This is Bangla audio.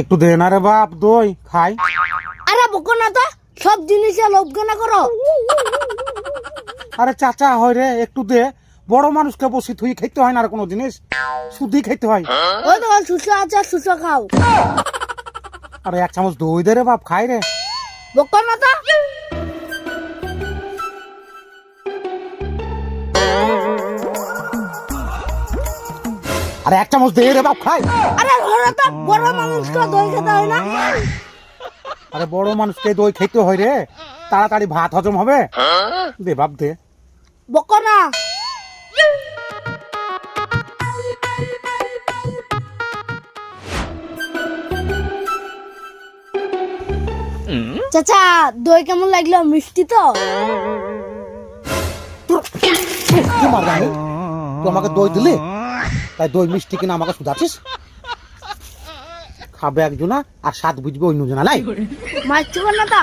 একটু দে না রে বাপ দই খাই। আরে বকো না তো সব জিনিসে লোভ কেন করো? আরে চাচা হয় রে একটু দে। বড় মানুষকে বসি থুই খাইতে হয় না আর কোনো জিনিস। শুধুই খাইতে হয়। ওই তো সুসো আছে সুসো খাও। আরে এক চামচ দই দে রে বাপ খাই রে। বকো না তো। আরে এক চামচ দে রে বাপ খাই। আরে ঘরে তো বড় মানুষকে দই খেতে হয় না? আরে বড় মানুষকে দই খাইতে হয় রে। তাড়াতাড়ি ভাত হজম হবে। দে বাপ দে। বকো না। চাচা দই কেমন লাগল? মিষ্টি তো? কি মার জানি তুই আমাকে দই দিলি? তাই দই মিষ্টি কিনা আমাকে শুধাচ্ছিস? খাবে একজনা আর স্বাদ বুঝবে অন্যজনা, নাই? মারছো না তা?